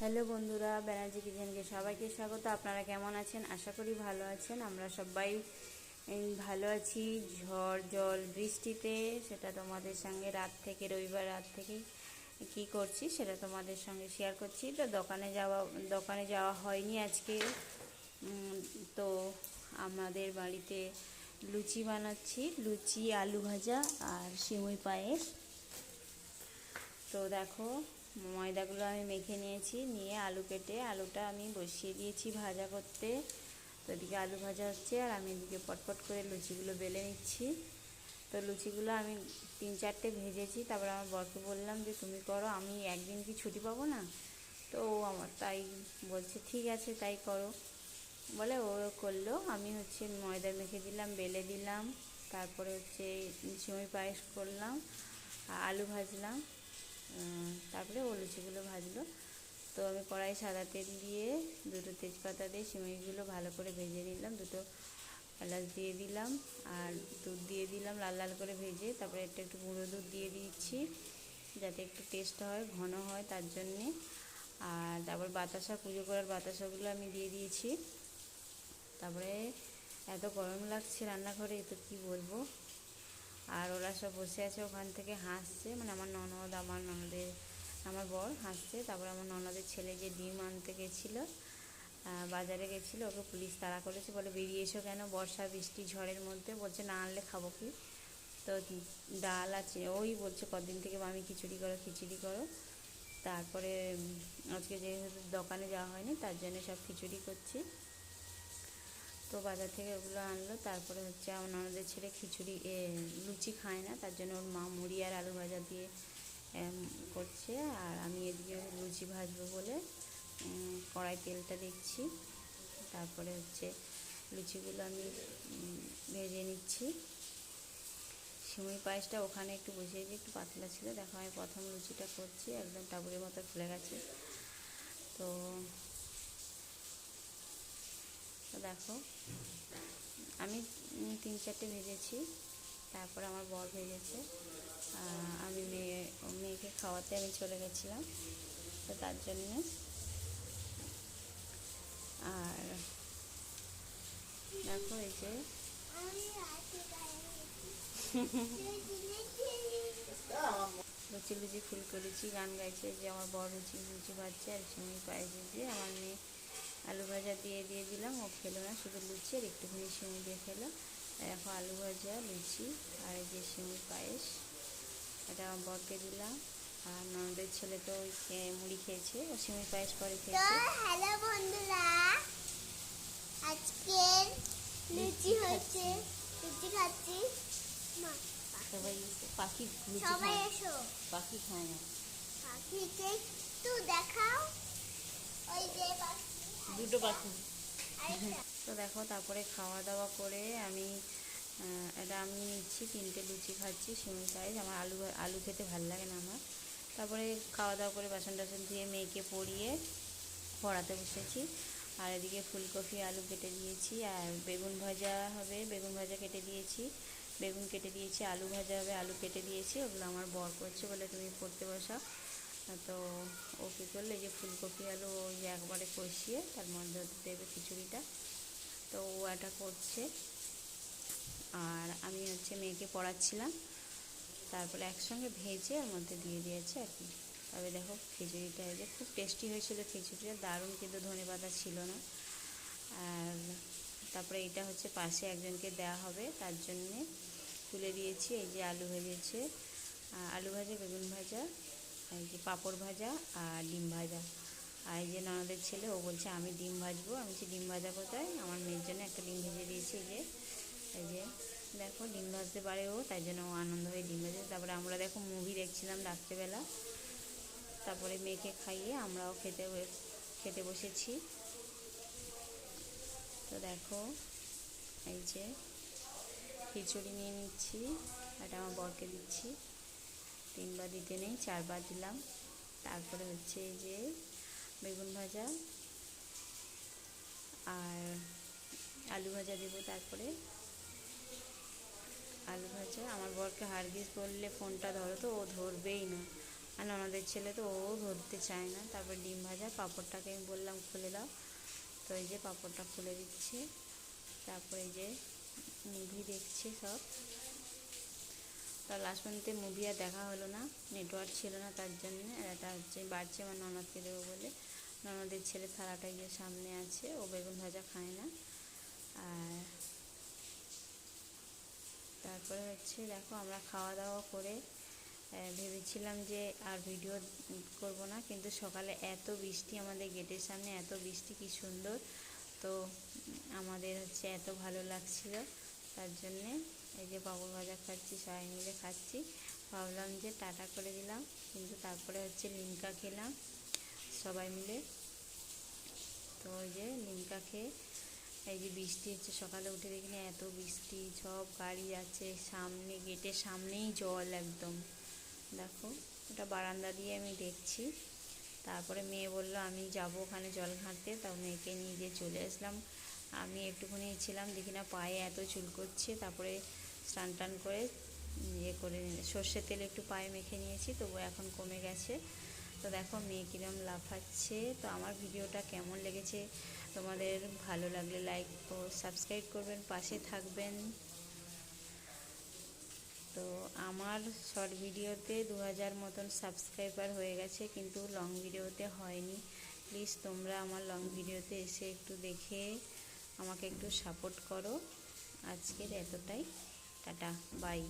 Hello বন্ধুরা ব্যানার্জি কিচেনকে সবাইকে স্বাগত। আপনারা কেমন আছেন? আশা করি ভালো আছেন। আমরা সবাই ভালো আছি। ঝড়, জল, বৃষ্টিতে, সেটা তোমাদের সঙ্গে রাত থেকে, রবিবার রাত থেকে কি করছি সেটা তোমাদের সঙ্গে শেয়ার করছি। তো দোকানে যাওয়া দোকানে যাওয়া হয়নি আজকে। তো আমাদের বাড়িতে লুচি বানাচ্ছি। লুচি, আলু ভাজা আর সিমুই পায়েস। তো দেখো ময়দাগুলো আমি মেখে নিয়েছি, নিয়ে আলু কেটে, আলুটা আমি বসিয়ে দিয়েছি ভাজা করতে। তো এদিকে আলু ভাজা হচ্ছে আর আমি এদিকে পটপট করে লুচিগুলো বেলে নিচ্ছি। তো লুচিগুলো আমি তিন চারটে ভেজেছি, তারপর আমার বরকে বললাম যে, তুমি করো, আমি একদিন কি ছুটি পাবো না? তো ও আমার তাই বলছে, ঠিক আছে, তাই করো। বলে ও করল, আমি হচ্ছে ময়দা মেখে দিলাম, বেলে দিলাম, তারপরে হচ্ছে সিমই পায়েস করলাম, আলু ভাজলাম। তারপরে ও লুচিগুলো ভাজলো। তো আমি কড়াই সাদা তেল দিয়ে দুটো তেজপাতা দিয়ে সিমইগুলো ভালো করে ভেজে নিলাম। দুটো এলাচ দিয়ে দিলাম আর দুধ দিয়ে দিলাম লাল লাল করে ভেজে। তারপরে একটা, একটু গুঁড়ো দুধ দিয়ে দিচ্ছি যাতে একটু টেস্ট হয়, ঘন হয় তার জন্যে। আর তারপর বাতাসা, পুজো করার বাতাসাগুলো আমি দিয়ে দিয়েছি। তারপরে এত গরম লাগছে রান্নাঘরে তো কি বলব? আর ওরা সব বসে আছে ওখান থেকে হাসছে। মানে আমার ননদ, আমার ননদের, আমার বর হাসছে। তারপরে আমার ননদের ছেলে যে ডিম আনতে গেছিল বাজারে গেছিল, ওকে পুলিশ তাড়া করেছে। বলে, বেরিয়ে এসো কেন? বর্ষা, বৃষ্টি, ঝড়ের মধ্যে। বলছে, না আনলে খাব কি? তো ডাল আছে ওই বলছে, কদিন থেকে আমি খিচুড়ি করো খিচুড়ি করো। তারপরে আজকে যেহেতু দোকানে যাওয়া হয়নি, তার জন্য সব খিচুড়ি করছি। তো বাজার থেকে ওগুলো আনলো। তারপরে হচ্ছে আমার ননদের ছেলে খিচুড়ি লুচি খায় না, তার জন্য ওর মা মুড়ি আর আলু ভাজা দিয়ে করছে। আর আমি এদিকে লুচি ভাজবো বলে কড়াই তেলটা দিচ্ছি। তারপরে হচ্ছে লুচিগুলো আমি ভেজে নিচ্ছি। সিমুই পায়েসটা ওখানে একটু বসিয়ে দিয়ে একটু পাতলা ছিল। দেখো আমি প্রথম লুচিটা করছি, একদম টাবুরের মতো ফুলে গেছে। তো দেখো আমি তিন চারটে ভেজেছি। তারপর আমার বর ভেজেছে। আমি মেয়ে, মেয়েকে খাওয়াতে আমি চলে গেছিলাম। তো তার জন্য। আর দেখো এই যে। লুচি লুচি ফুল করেছি গান গাইছে যে আমার বড় লুচি লুচি ভাজছে আর সিমুই পায়েস দিয়ে আমার মেয়ে আলু ভাজা দিয়ে দিয়ে দিলাম ও খেলো না শুধু লুচি আর একটুখানি সিমুই দিয়ে খেলো। এখন আলু ভাজা লুচি আর এই যে সিমুই পায়েস এটা আমার বরকে দিলাম। আর ননদের ছেলে তো ওই মুড়ি খেয়েছে ও সিমুই পায়েস পরে খেয়েছে। হ্যালো বন্ধুরা আজকে লুচি হচ্ছে লুচি খাচ্ছি? সবাই পাখি সবাই এসো। পাখি খায় না। পাখিকে একটু দেখাও। ওই যে পাখি দুটো পাখি তো দেখো, তারপরে খাওয়া দাওয়া করে আমি এটা আমি নিচ্ছি, তিনটে লুচি খাচ্ছি সিমই সাইজ আমার আলু আলু খেতে ভালো লাগে না আমার। তারপরে খাওয়া দাওয়া করে বাসন টাসন ধুয়ে মেয়েকে পরিয়ে পড়াতে বসেছি। আর এদিকে ফুলকপি, আলু কেটে দিয়েছি, আর বেগুন ভাজা হবে, বেগুন ভাজা কেটে দিয়েছি। বেগুন কেটে দিয়েছি, আলু ভাজা হবে, আলু কেটে দিয়েছি। ওগুলো আমার বর করছে বলে তুমি পড়তে বসাও। তো ও কী করল যে ফুলকপি আলু ওই একবারে কষিয়ে তার মধ্যে দেবে খিচুড়িটা। তো ও এটা করছে। আর আমি হচ্ছে মেয়েকে পড়াচ্ছিলাম। তারপরে একসঙ্গে ভেজে ওর মধ্যে দিয়ে দিয়েছে আর কি। তবে দেখো খিচুড়িটা যে খুব টেস্টি হয়েছিল খিচুড়িটা, দারুণ কিন্তু ধনে পাতা ছিল না। আর তারপরে এটা হচ্ছে পাশে একজনকে দেওয়া হবে, তার জন্যে তুলে দিয়েছি, এই যে আলু ভেজেছে। আলু ভাজা, বেগুন ভাজা এই যে পাঁপড় ভাজা আর ডিম ভাজা। আর এই যে ননদের ছেলে, ও বলছে, আমি ডিম ভাজবো, আমি বলছি ডিম ভাজা কোথায়? আমার মেয়ের জন্য একটা ডিম ভেজে দিয়েছি যে, এই যে, দেখো, ডিম ভাজতে পারে ও, তাই জন্য ও আনন্দ হয়ে ডিম ভাজে তারপরে আমরা দেখো মুভি দেখছিলাম রাত্রেবেলা। তারপরে মেয়েকে খাইয়ে আমরাও খেতে খেতে বসেছি। তো দেখো, এই যে খিচুড়ি নিয়ে নিচ্ছি, এটা আমার বরকে দিচ্ছি। তিনবার দিতে নেই, চারবার দিলাম। তারপরে হচ্ছে যে বেগুন ভাজা আর আলু ভাজা দেবো তারপরে। আলু ভাজা, আমার বরকে হারগিস বললে ফোনটা ধরো তো, ও ধরবেই না। আর ননদের ছেলে তো ও ধরতে চায় না। তারপর ডিম ভাজা, পাঁপড়টাকে আমি বললাম খুলে দাও। তো এই যে পাঁপড়টা খুলে দিচ্ছে। তারপরে যে মুভি দেখছে সব। তা লাস্ট পর্যন্ত মুভি আর দেখা হলো না নেটওয়ার্ক ছিল না তার জন্য এটা হচ্ছে বাড়ছে আমার ননদকে দেবো বলে। ননদের ছেলে থালাটা গিয়ে সামনে আছে, ও বেগুন ভাজা খায় না। আর তারপরে হচ্ছে দেখো আমরা খাওয়া দাওয়া করে ভেবেছিলাম যে আর ভিডিও করব না, কিন্তু সকালে এত বৃষ্টি আমাদের গেটের সামনে, এত বৃষ্টি কি সুন্দর। তো আমাদের হচ্ছে এত ভালো লাগছিল তার জন্যে। এই যে পাপড় ভাজা খাচ্ছি, সবাই মিলে খাচ্ছি। ভাবলাম যে টাটা করে দিলাম, কিন্তু তারপরে হচ্ছে লিমকা খেলাম, সবাই মিলে। তো ওই যে লিমকা খেয়ে, এই যে বৃষ্টি হচ্ছে, সকালে উঠে দেখি না এত বৃষ্টি, সব গাড়ি যাচ্ছে, সামনে গেটের সামনেই জল একদম। দেখো, ওটা বারান্দা দিয়ে আমি দেখছি। তারপরে মেয়ে বলল, আমি যাব ওখানে জল ঘাঁটতে। তাও মেয়েকে নিয়ে গিয়ে চলে আসলাম। আমি একটুখানি ছিলাম, দেখি না পায়ে এত চুল করছে। তারপরে স্নান টান করে ইয়ে করে সর্ষের তেল একটু পায়ে মেখে নিয়েছি, তবু এখন কমে গেছে। তো দেখো মেয়ে কিরম লাফাচ্ছে। তো আমার ভিডিওটা কেমন লেগেছে তোমাদের ভালো লাগলে লাইক ও সাবস্ক্রাইব করবেন, পাশে থাকবেন। তো আমার শর্ট ভিডিওতে দু হাজার মতন সাবস্ক্রাইবার হয়ে গেছে, কিন্তু লং ভিডিওতে হয়নি। প্লিজ তোমরা আমার লং ভিডিওতে এসে একটু দেখে আমাকে একটু সাপোর্ট করো। আজকের এতটাই। Tata bye